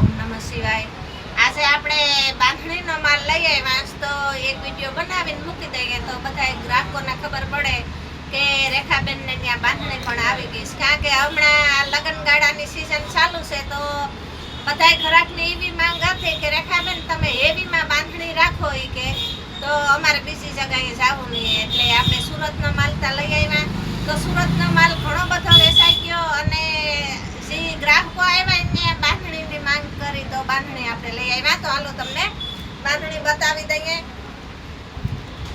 ઓમ નમઃ શિવાય. આજે આપણે બાંધણીનો માલ લઈ આવ્યા તો એક વીડિયો બનાવીને મૂકી દઈએ, તો બધા ગ્રાહકોને ખબર પડે કે રેખાબેનને ત્યાં બાંધણી પણ આવી ગઈ છે. કારણ કે હમણાં લગ્ન ગાળાની સિઝન ચાલુ છે, તો બધાય ઘરાકની એવી માંગ હતી કે રેખાબેન, તમે હેવીમાં બાંધણી રાખો એ કે, તો અમારે બીજી જગ્યાએ જવું નહીં. એટલે આપણે સુરતનો માલ ત્યાં લઈ આવ્યા. તો સુરતનો માલ ઘણો બધો વેચાઈ ગયો અને જે ગ્રાહકો આવ્યા એને બાંધણીની માંગ કરી તો બાંધણી આપણે લઈ આવ્યા તો હાલો તમને બાંધણી બતાવી દઈએ.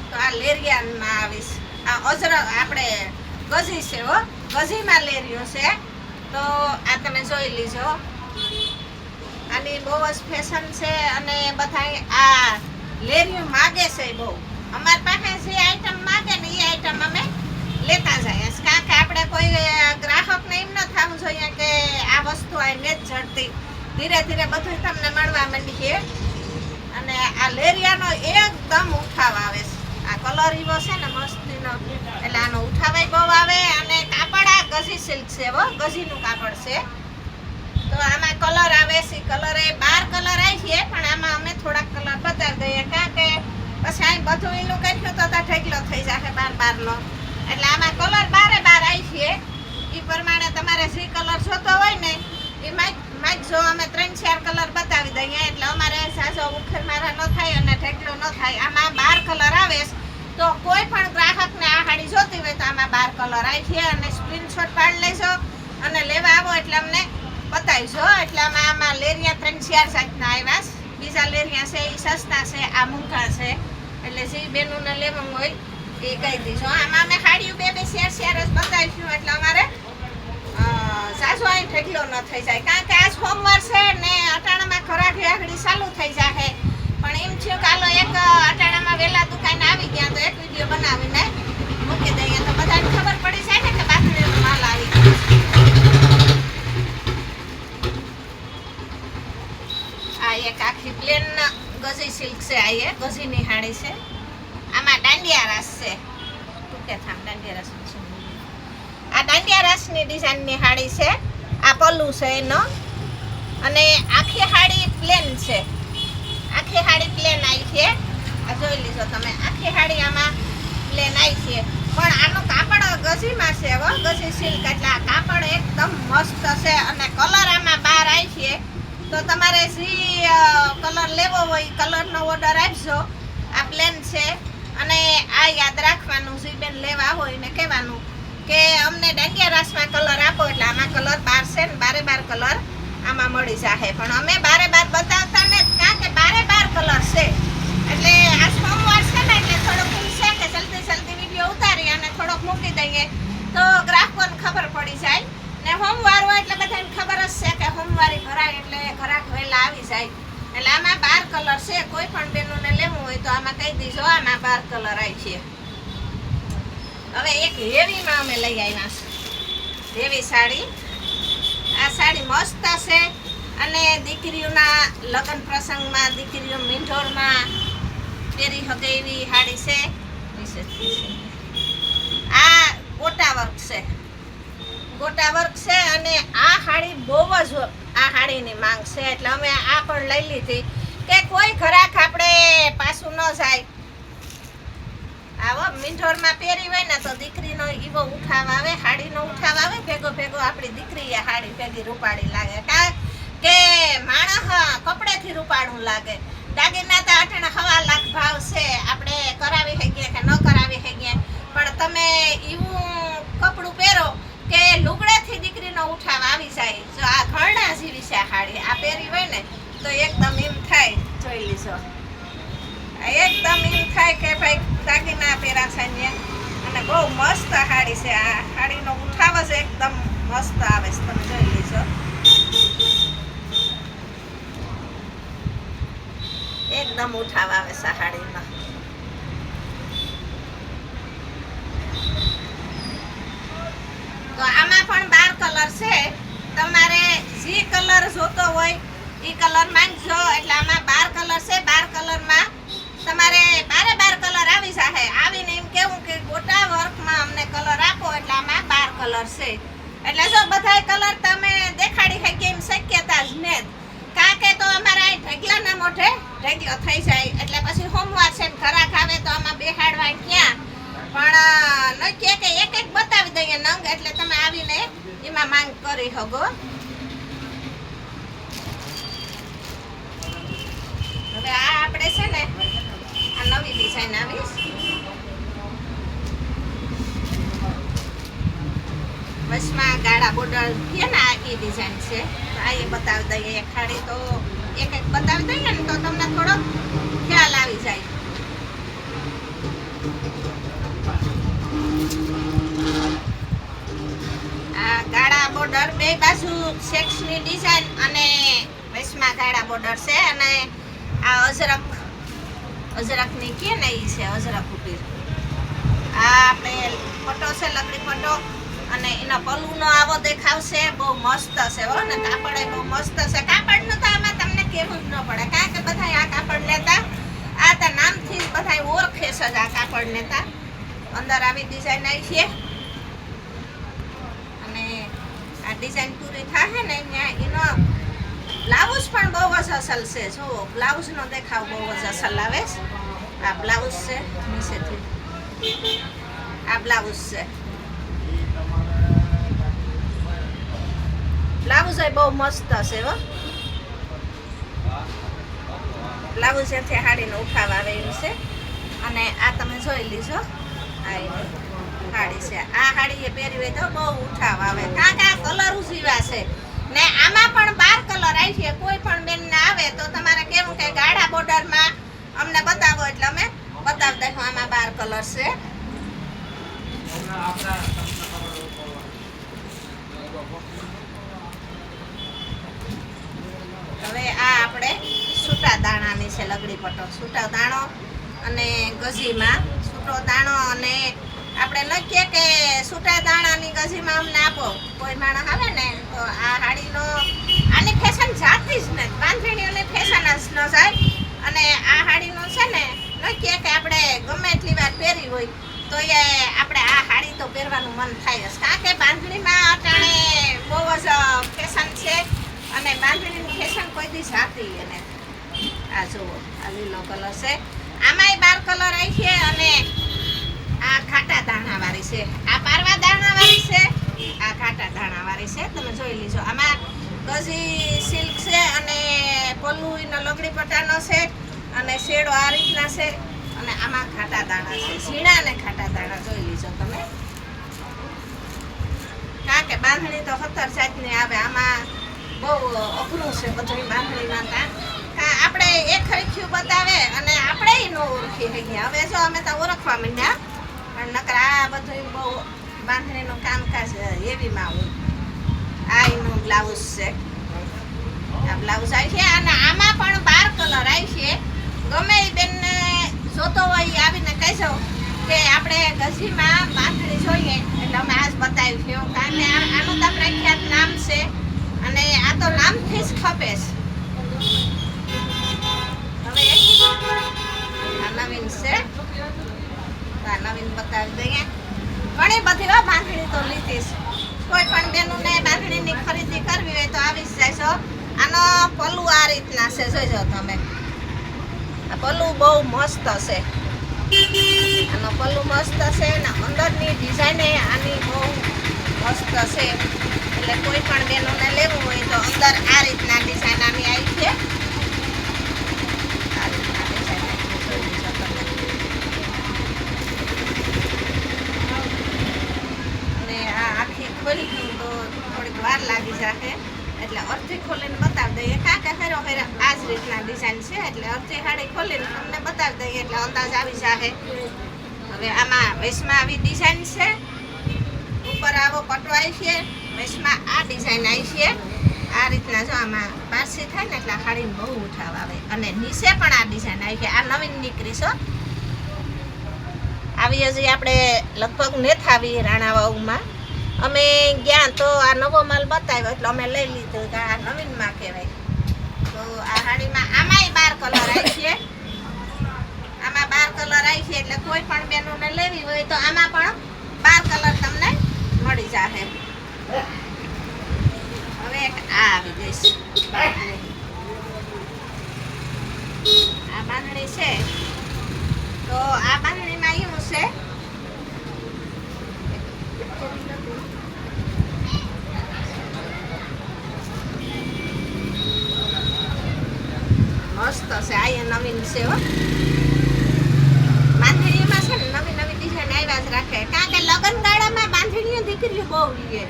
તો આ લેરિયામાં આવીશ. આ અજર આપણે ગજી છે હો. ગજીમાં લેરિયો છે. તો આ તમે જોઈ લીજો. આની બહુ જ ફેશન છે અને બધા આ લેરિયું માગે છે બહુ. અમારી પાસે જે આઈટમ માગે ને એ આઈટમ અમે લેતા જઈએ કારણ કે આપણે કોઈ ગ્રાહકને એમ ન થવું જોઈએ કે આ વસ્તુ આઈને જ જડતી. ધીરે ધીરે બધું તમને મળવા માંડી છે. અને આ લેરિયાનો એકદમ ઉઠાવ આવે છે. આ કલર એવો છે ને મસ્તીનો. એટલે આનો ઉઠાવાય બહુ આવે અને કાપડ આ ગઝી સિલ્ક છે હો, ગઝીનું કાપડ છે. તો આમાં કલર આવે છે. કલર એ બાર કલર આવી છે, પણ આમાં અમે થોડાક કલર બતાવી દઈએ. કારણ કે પછી અહીં બધું એનું કર્યું તો ઢગલો થઈ જશે બાર બારનો. એટલે આમાં કલર બારે બાર આવી છે. એ પ્રમાણે તમારે જે કલર જોતો હોય ને એ માઇક માઇક જો અમે ત્રણ, ચાર કલર બતાવી દઈએ, એટલે અમારે સાજો ઉખેર મારા ન થાય અને ઢગલો ન થાય. આમાં બાર કલર આવે તો કોઈ પણ ગ્રાહકને આ હાડી જોતી હોય તો આમાં બાર કલર આવી છે અને સ્ક્રીનશોટ પાડી લેજો અને લેવા આવો એટલે અમને બતાવીશો એટલે આમાં આમાં લેરિયા ત્રણ, ચાર જાતના આવ્યા બીજા લેરિયા છે એ સસ્તા છે, આ મૂંઘા છે. એટલે જે બેનુંને લેવું હોય એ કહી દીજો. આમાં અમે હાડીઓ બે બે શેર શેર જ બતાવીશું, એટલે અમારે સાસુ અહીં ઠેકલો ન થઈ જાય. કારણ સોમવાર છે ને અટાણામાં ખરાઠી આગળ ચાલુ થઈ જાય પણ એમ થયું કાલો એક અટાણામાં વહેલા દુકાને આવી ગયા તો એક વીડિયો બનાવીને મૂકી દઈએ. તો બધાને ખબર પડી જાય ને કે બાથણીનો માલ આવી આ એક આખી પ્લેન ગજી સિલ્ક છે, આ એ ગજીની હાડી છે. આમાં દાંડિયા રાસ છે. ટૂંકે થામ, દાંડિયા રાસ આ દાંડિયા રાસની ડિઝાઇનની હાડી છે. આ પલ્લુ છે એનો. અને આખી હાડી પ્લેન છે. આખી હાડી પ્લેન આવી છે. આ જોઈ લીધો તમે. આખી હાડી આમાં પ્લેન આવી છે. પણ આનું કાપડ ગજીમાં છે હો, ગજી સિલ્ક એટલે આ કાપડ એકદમ મસ્ત છે અને કલર આમાં બહાર આવી છે. તો તમારે જે કલર લેવો હોય કલરનો ઓર્ડર આપજો. આ પ્લેન છે. અને આ યાદ રાખવાનું, જે બેન લેવા હોય ને કહેવાનું કે અમને ડાંગિયા રાસમાં કલર આપો. એટલે આમાં કલર બાર છે ને બારે બાર કલર આમાં મળી જાહે. પણ અમે બારે બાર બતાવતા ને કારણ કે બારે બાર કલર છે. એટલે આ સોમવાર છે ને, એટલે થોડોક છે કે જલ્દી જલ્દી વીડિયો ઉતારી અને થોડોક મૂકી દઈએ. તો ગ્રાહકોને ખબર પડી જાય. ને સોમવાર હોય એટલે બધાને ખબર જ છે કે સોમવારી ભરાય એટલે ઘરાક વહેલા આવી જાય. એટલે આમાં બાર કલર છે, કોઈ પણ બેનોને લેવું હોય તો આમાં કહી દીજો, આમાં બાર કલર આવી છે. હવે એક હેવીમાં અમે લઈ આવ્યા છે. હેવી સાડી. સાડી મસ્ત છે અને દીકરીઓના લગ્ન પ્રસંગમાં દીકરીઓ મીંઢોળમાં પહેરી શકે એવી સાડી છે. આ ગોટા વર્ક છે. ગોટા વર્ક છે અને આ હાડી બહુ જ આ હાડીની માંગ છે. એટલે અમે આ પણ લઈ લીધી. કે કોઈ ખરાક આપણે પાછું ન જાય. આવો મીંઢોરમાં પહેરી હોય ને તો દીકરીનો ઈવો ઉઠાવ આવે હાડીનો ઉઠાવ આવે ભેગો ભેગો આપણી દીકરી એ હાડી ભેગી રૂપાળી લાગે. કા કે માણસ કપડેથી રૂપાળું લાગે. દાગીના તો અટાણા હવા લાખ ભાવ છે આપણે કરાવી શકીએ કે ન કરાવી શકીએ પણ તમે એવું કપડું પહેરો કે લુગડાથી દીકરીનો ઉઠાવ આવી જાય. જો આ ઘરણા જેવી છે હાડી. આ પહેરી હોય ને તો એકદમ એમ થાય. જોઈ લીધો. એકદમ એમ થાય કે ભાઈ દાગીના પહેરા છે ને અને બહુ મસ્ત હાડી છે. આ હાડીનો ઉઠાવ છે એકદમ મસ્ત આવે છે. તમે જોઈ લેજો. એકદમ ઉઠાવ આવે છે આ હાડીનો તો આમાં પણ બાર કલર છે. તમારે જે કલર જોતો હોય એ કલર માંગજો. એટલે આમાં બાર કલર છે. બાર કલરમાં તમારે કલર છે. એટલે જો બધાય કલર તમે દેખાડી શકીએ એમ શક્યતા જ ને કા કે તો અમારા ઢેકલાના મોઢે ઢેકલો થઈ જાય. એટલે પછી હોમવાર છે ખરાક આવે તો આમાં બેહાડવા ક્યાં? પણ નક્કી કે એક એક બતાવી દઈએ નંગ. એટલે તમે આવીને એમાં માંગ કરી શકો. હવે આ આપણે છે ને વચમાં ગાળા બોર્ડર છે ને, આ એ ડિઝાઇન છે. તો આ એ બતાવી દઈએ. ખાડી તો એક એક બતાવી દઈએ ને, તો તમને થોડો ખ્યાલ આવી જાય. આ ગાળા બોર્ડર બે બાજુ સેક્સની ડિઝાઇન અને વેસમાં ગાળા બોર્ડર છે અને આ અજરક, અજરકની કે ને એ છે, અજરક ઉપર આ આપણે પટો છે, લકડી પટો અને એનો પલ્લુનો આવો દેખાવશે. બહુ મસ્ત છે હો ને કાપડ એ બહુ મસ્ત છે. કાપડનું તો આમાં તમને કહેવું જ ન પડે. કારણ કે બધા આ કાપડ લેતા? આ તો નામથી બધા ઓળખે છે જ આ કાપડ લેતા. અંદર આવી ડિઝાઇન આવી છે. અને આ ડિઝાઇન પૂરી થાય ને ત્યાં એનો બ્લાઉઝ પણ બહુ જ અસલ છે. જો બ્લાઉઝનો દેખાવ બહુ જ અસલ આવે છે. આ બ્લાઉઝ છે, નીચેથી. આ બ્લાઉઝ છે. બ્લાઉઝ એ બહુ મસ્ત છે હો. બ્લાઉઝ એથી હાડીનો ઉઠાવ આવે એવું છે. અને આ તમે જોઈ લીધો આ હાડી છે. આ હાડી પહેરી હોય તો બહુ ઉઠાવ આવે. કારણ કે કલર ઉજીવા છે. ને આમાં પણ બાર કલર આવી છે. કોઈ પણ બેનને આવે તો તમારે કેવું કે ગાઢા બોર્ડરમાં અમને બતાવો એટલે અમે બતાવી દઉં આમાં બાર કલર છે. હવે આ આપણે સૂટા દાણાની છે લગડી પટો. સૂટા દાણો અને ગજીમાં સૂટો દાણો અને આપણે લખીએ કે સૂટા દાણાની ગજીમાં અમને આપો. કોઈ માણસ આવે ને, તો આ હાડીનો, આની ફેશન જાતી જ નથી બાંધણીઓની ફેશન જ ન જાય. અને આ હાડીનું છે ને, લખીએ કે આપણે ગમે એટલી વાર પહેરી હોય, તો એ આપણે આ હાડી તો પહેરવાનું મન થાય જ કારણ કે બાંધણીમાં અટાણે બહુ જ ફેશન છે અને બાંધણીની ફેશન કોઈ દી જાતી એને આ જુઓ આ લીલો કલર છે. આમાંય બાર કલર આવી છે અને આ ખાટા દાણા વાળી છે. આ પારવા દાણા વાળી છે, આ ખાટા દાણા વાળી છે. તમે જોઈ લીજો. આમાં કઝી સિલ્ક છે અને પલ્લુ એનો લગડી પટાનો છે અને શેડો આ રીતના છે. અને આમાં ખાટા દાણા છે. ઝીણા અને ખાટા દાણા જોઈ લીજો તમે. કારણ કે બાંધણી તો સત્તર જાતની આવે. આમાં બહુ અઘરું છે બધું બાંધણીમાં તા કા આપણે એક હરખ્યું બતાવે અને આપણે ન ઓળખી શકીએ હવે જો અમે તો ઓળખવા માંડ્યા, પણ નકર આ બધું બહુ બાંધણીનું કામકાજ હેવીમાં હોય. આ એનું બ્લાઉઝ છે. આ બ્લાઉઝ આવી છે અને આમાં પણ બાર કલર આવી છે. ગમે એ બેનને જોતો હોય એ આવીને કહેશો કે આપણે ગઝીમાં બાંધણી જોઈએ. એટલે અમે આજ બતાવ્યું કારણ કે આનું તો પ્રખ્યાત નામ છે. અને આ તો નામથી જ ખપે છે હવે આ નવીન છે. તો નવીન બતાવી દઈએ. ઘણી બધી બાંધણી તો લીધી કોઈ પણ બેનુને બાંધણીની ખરીદી કરવી હોય તો આવી જાય છો આનો પલ્લુ આ રીતના છે. જોઈજો તમે. આ બહુ મસ્ત છે. આનો પલ્લુ મસ્ત છે ને અંદરની ડિઝાઇન આની બહુ મસ્ત છે. એટલે કોઈ પણ બેનોને લેવું હોય તો અંદર આ રીતના ડિઝાઇન આની આવી છે આ રીતના design આવી છે, જોઈ લીજો તમે. અને આ આખી ખોલી ગયું તો થોડીક વાર લાગી જશે. એટલે અડધી ખોલીને બતાવી દઈએ. કાકા હેરો હેરો આ જ રીતના ડિઝાઇન છે. એટલે અડધી હાડી ખોલીને તમને બતાવી દઈએ. એટલે અંદાજ આવી જશે. હવે આમાં વેસમાં આવી ડિઝાઇન છે. ઉપર આવો પટો આવી છે. વેસમાં આ ડિઝાઇન આવી છે. આ રીતના જો આમાં પારસી થાય ને એટલે હાડીને બહુ ઉઠાવ આવે. અને નીચે પણ આ ડિઝાઇન આવી છે. આ નવીન નીકળી છે. આવી હજી આપણે લગભગ નેથ આવી રાણાવાઉમાં અમે ગયા તો આ નવો માલ બતાવ્યો, એટલે અમે લઈ લીધું. કે આ નવીનમાં કહેવાય. તો આ હાડીમાં આમાંય બાર કલર આવી છે. આમાં બાર કલર આવી છે, એટલે કોઈ પણ બેનોને લેવી હોય તો આમાં પણ બાર કલર તમને મળી જશે હવે એક આ આવી જઈશ આ બાંધણી છે. તો આ બાંધણીમાં એવું છે મસ્ત છે ને નવી નવી ડિઝાઇન આવ્યા જ રાખે. કારણ કે લગ્ન ગાળામાં બાંધણીઓ દીકરીઓ બહુ લે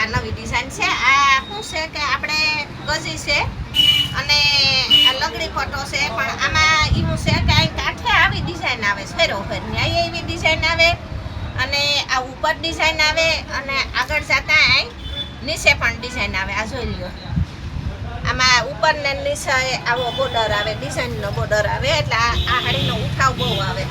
આ નવી ડિઝાઇન છે. આ શું છે કે આપણે ગજી છે અને આ લગડી પટ્ટો છે. પણ આમાં એવું છે કે અહીં કાંઠે આવી ડિઝાઇન આવે સ્વેરો ફેરની અહીં એવી ડિઝાઇન આવે અને આ ઉપર ડિઝાઇન આવે અને આગળ જતા અહીં નીચે પણ ડિઝાઇન આવે. આ જોઈ લ્યો. આમાં ઉપર ને નીચે આવો બોર્ડર આવે ડિઝાઇનનો બોર્ડર આવે, એટલે આ હાડીનો ઉઠાવ બહુ આવે.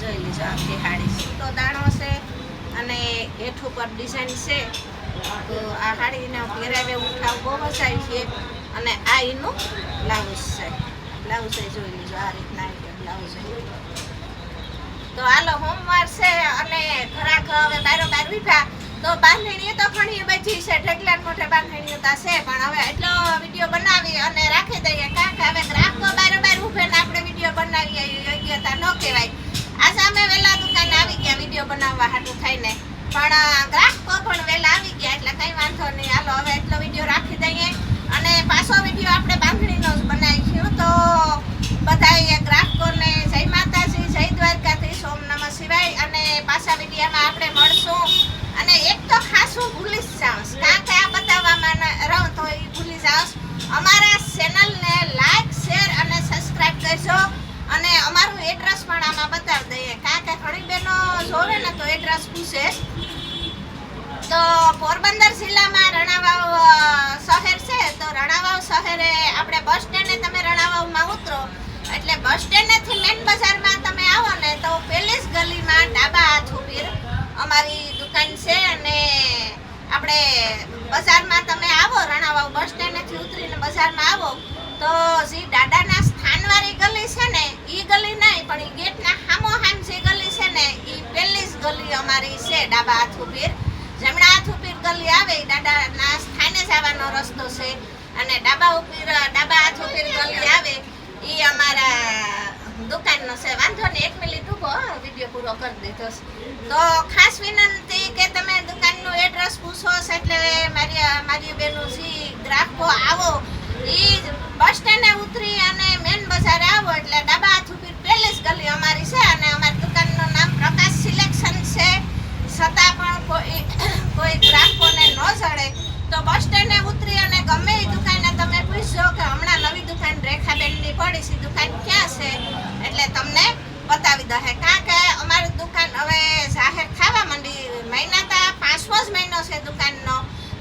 જોઈ લીજો આખી હાડી. સીતો દાણો છે અને હેઠ ઉપર ડિઝાઇન છે. તો આ હાડીનો પહેરાવે ઉઠાવ બહુ જ છે. અને આ એનું બ્લાઉઝ છે. બ્લાઉઝ જોઈ લીજો આ રીતના બ્લાઉઝ તો હાલો હોમવાર છે અને ઘરાક હવે બારો બાર વીઠા તો બાંધણી તો ઘણી બધી છે, ઢગલા મોટે બાંધણી તો છે, પણ હવે એટલો વીડિયો બનાવી અને રાખી દઈએ, કારણ કે હવે ગ્રાહકો બાર બાર ઉભે ને આપણે વીડિયો બનાવીએ યોગ્યતા ન કહેવાય. આ સામે વહેલા દુકાને આવી ગયા વીડિયો બનાવવા હાટું થઈને. પણ ગ્રાહકો પણ વહેલા આવી ગયા, એટલે કઈ વાંધો નહીં. હાલો, હવે એટલો વીડિયો રાખી દઈએ અને પાછો વીડિયો આપણે બાંધણીનો જ બનાવીશું તો બધાય ગ્રાહકોને જય માતાજી જય દ્વારકાધીશ ઓમ નમઃ શિવાય અને પાછા વિડીયોમાં આપણે મળશું અને એક તો ખાસું ભૂલી જ જાઉં કારણ કે આ બતાવવામાં ન- રહું તો એ ભૂલી જાઉં અમારા ચેનલને લાઈક શેર અને સબસ્ક્રાઇબ કરજો અને અમારું એડ્રેસ પણ આમાં બતાવી દઈએ કારણ કે ઘણી બહેનો જોવે ને તો એડ્રેસ પૂછે તો પોરબંદર જિલ્લામાં રણાવાવ અ, શહેર છે તો રણાવાવ શહેરે આપણે બસ સ્ટેન્ડે તમે રણાવાવમાં ઉતરો. એટલે બસ સ્ટેન્ડેથી મેન બજારમાં તમે આવો ને તો પેલેસ ગલીમાં ડાબા હાથ ઊભી અમારી દુકાન છે અને આપણે બજારમાં તમે આવો, રણાવાવ બસ સ્ટેન્ડેથી ઉતરીને બજારમાં આવો. તો જે દાદાના સ્થાનવાળી ગલી છે ને એ ગલી નહીં, પણ એ ગેટના હામો હામ જે ગલી છે ને એ પહેલી જ ગલી અમારી છે, ડાબા હાથ ઊભી જમણા હાથ ઉપર ગલી આવે દાદાના સ્થાને જવાનો રસ્તો છે. અને ડાબા ઉપર ડાબા હાથ ઉપર ગલી આવે એ અમારા દુકાનનો છે, વાંધો નહીં, એક મિનિટ ઊભો વીડિયો પૂરો કરી દીધો. તો ખાસ વિનંતી કે તમે દુકાનનું એડ્રેસ પૂછો છે, એટલે મારી મારી બેનો જી ગ્રાહકો આવો. ઈ બસ સ્ટેન્ડે ઉતરી અને મેન બજારે આવો, એટલે ડાબા હાથ ઉપર પહેલી જ ગલી અમારી છે અને અમારી દુકાનનું નામ પ્રકાશ સિલેક્શન છે. છતાં પણ કોઈ કોઈ ગ્રાહકોને ન જડે. તો બસ સ્ટેન્ડે ઉતરી અને ગમે એ દુકાને તમે પૂછજો કે હમણાં નવી દુકાન રેખાબેનની પડી છે દુકાન ક્યાં છે એટલે તમને બતાવી દે કારણ કે અમારી દુકાન હવે જાહેર થવા માંડી મહિના તા પાંચમો જ મહિનો છે દુકાનનો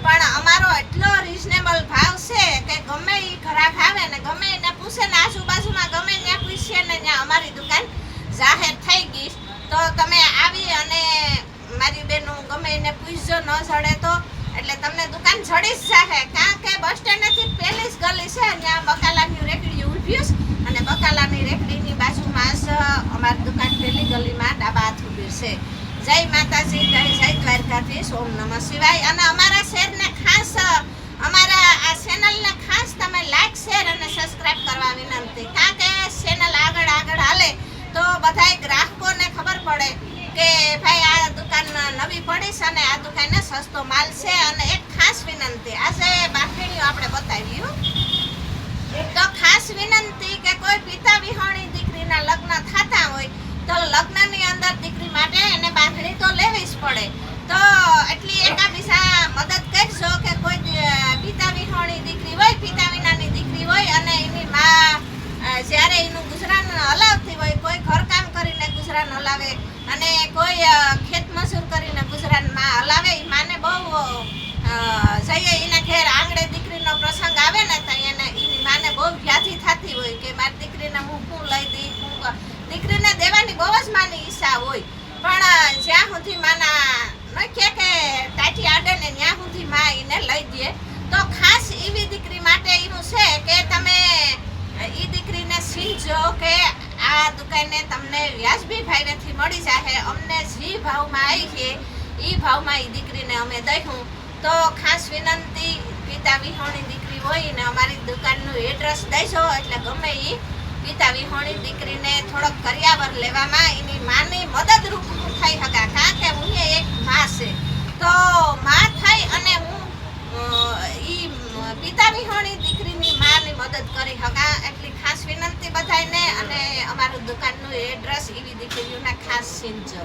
પણ અમારો એટલો રિઝનેબલ ભાવ છે કે ગમે એ ઘરાક આવે ને ગમે એને પૂછે ને આજુબાજુમાં ગમે ત્યાં પૂછીએ ને ત્યાં અમારી દુકાન જાહેર થઈ ગઈ તો તમે આવી અને મારી બેનું ગમે એને પૂછજો ન જડે તો એટલે તમને જડી જ કારણ કે બસ સ્ટેન્ડેથી પહેલી જ ગલી છે ત્યાં બકાલાની રેકડી ઊભી છે અને બકાલાની રેકડીની બાજુમાં જ અમારી દુકાન પહેલી ગલીમાં ડાબા હાથ ઊભી છે. જય માતાજી, જય જય દ્વારકાધીશ. ઓમ નમઃ શિવાય. અને અમારા શેરને ખાસ, અમારા આ ચેનલને ખાસ તમે લાઈક શેર અને સબસ્ક્રાઇબ કરવા વિનંતી. કારણ કે ચેનલ આગળ આગળ હાલે તો બધાય ગ્રાહકોને ખબર પડે કે ભાઈ આ દુકાન નવી પડી છે અને આ દુકાને સસ્તો માલ છે અને એક ખાસ વિનંતી આજે બાંધણીઓ આપણે બતાવી હો. તો ખાસ વિનંતી કે કોઈ પિતા વિહોણી દીકરીના લગ્ન થતા હોય તો લગ્નની અંદર દીકરી માટે એને બાંધણી તો લેવી જ પડે તો એટલી એકાબીજા મદદ કરજો કે કોઈ દી- પિતા વિહોણી દીકરી હોય પિતા વિનાની દીકરી હોય અને એની માં અ, જ્યારે એનું ગુજરાન હલાવતી હોય કોઈ ઘરકામ કરીને ગુજરાન હલાવે અને કોઈ અ, ખેત મજૂર કરીને ગુજરાનમાં હલાવે એ માને બહુ અ, જઈએ એના ઘેર આંગણે દીકરીનો પ્રસંગ આવે ને તો એને એની માને બહુ વ્યાધિ થતી હોય કે મારી દીકરીને હું શું લઈ દઈ શું ક- દીકરીને દેવાની બહુ ઈચ્છા હોય. પણ જ્યાં સુધી માના નખ્યે કે ટાટી આડે ને ત્યાં સુધી માં એને લઈ દે. તો ખાસ એવી દીકરી માટે એવું છે કે તમે એ દીકરીને સીજો કે આ દુકાને તમને વ્યાજબી ભાવેથી મળી જાહે. અમને જે ભાવમાં આવી છે એ ભાવમાં એ દીકરીને અમે દઈશું તો ખાસ વિનંતી, પિતા વિહોણી દીકરી હોય ને અમારી દુકાનનું એડ્રેસ દઈશો એટલે ગમે એ પિતા વિહોણી દીકરીને થોડોક કરિયાવર લેવામાં એની માની મદદરૂપ થઈ હકા કારણ કે હું એક માં છે. તો માં થઈ અને હું ઈ પિતા વિહોણી દીકરીની માની મદદ કરી હકા એટલી ખાસ વિનંતી બધાને અને અમારું દુકાનનું એડ્રેસ એવી દીકરીઓના ખાસ સીનજો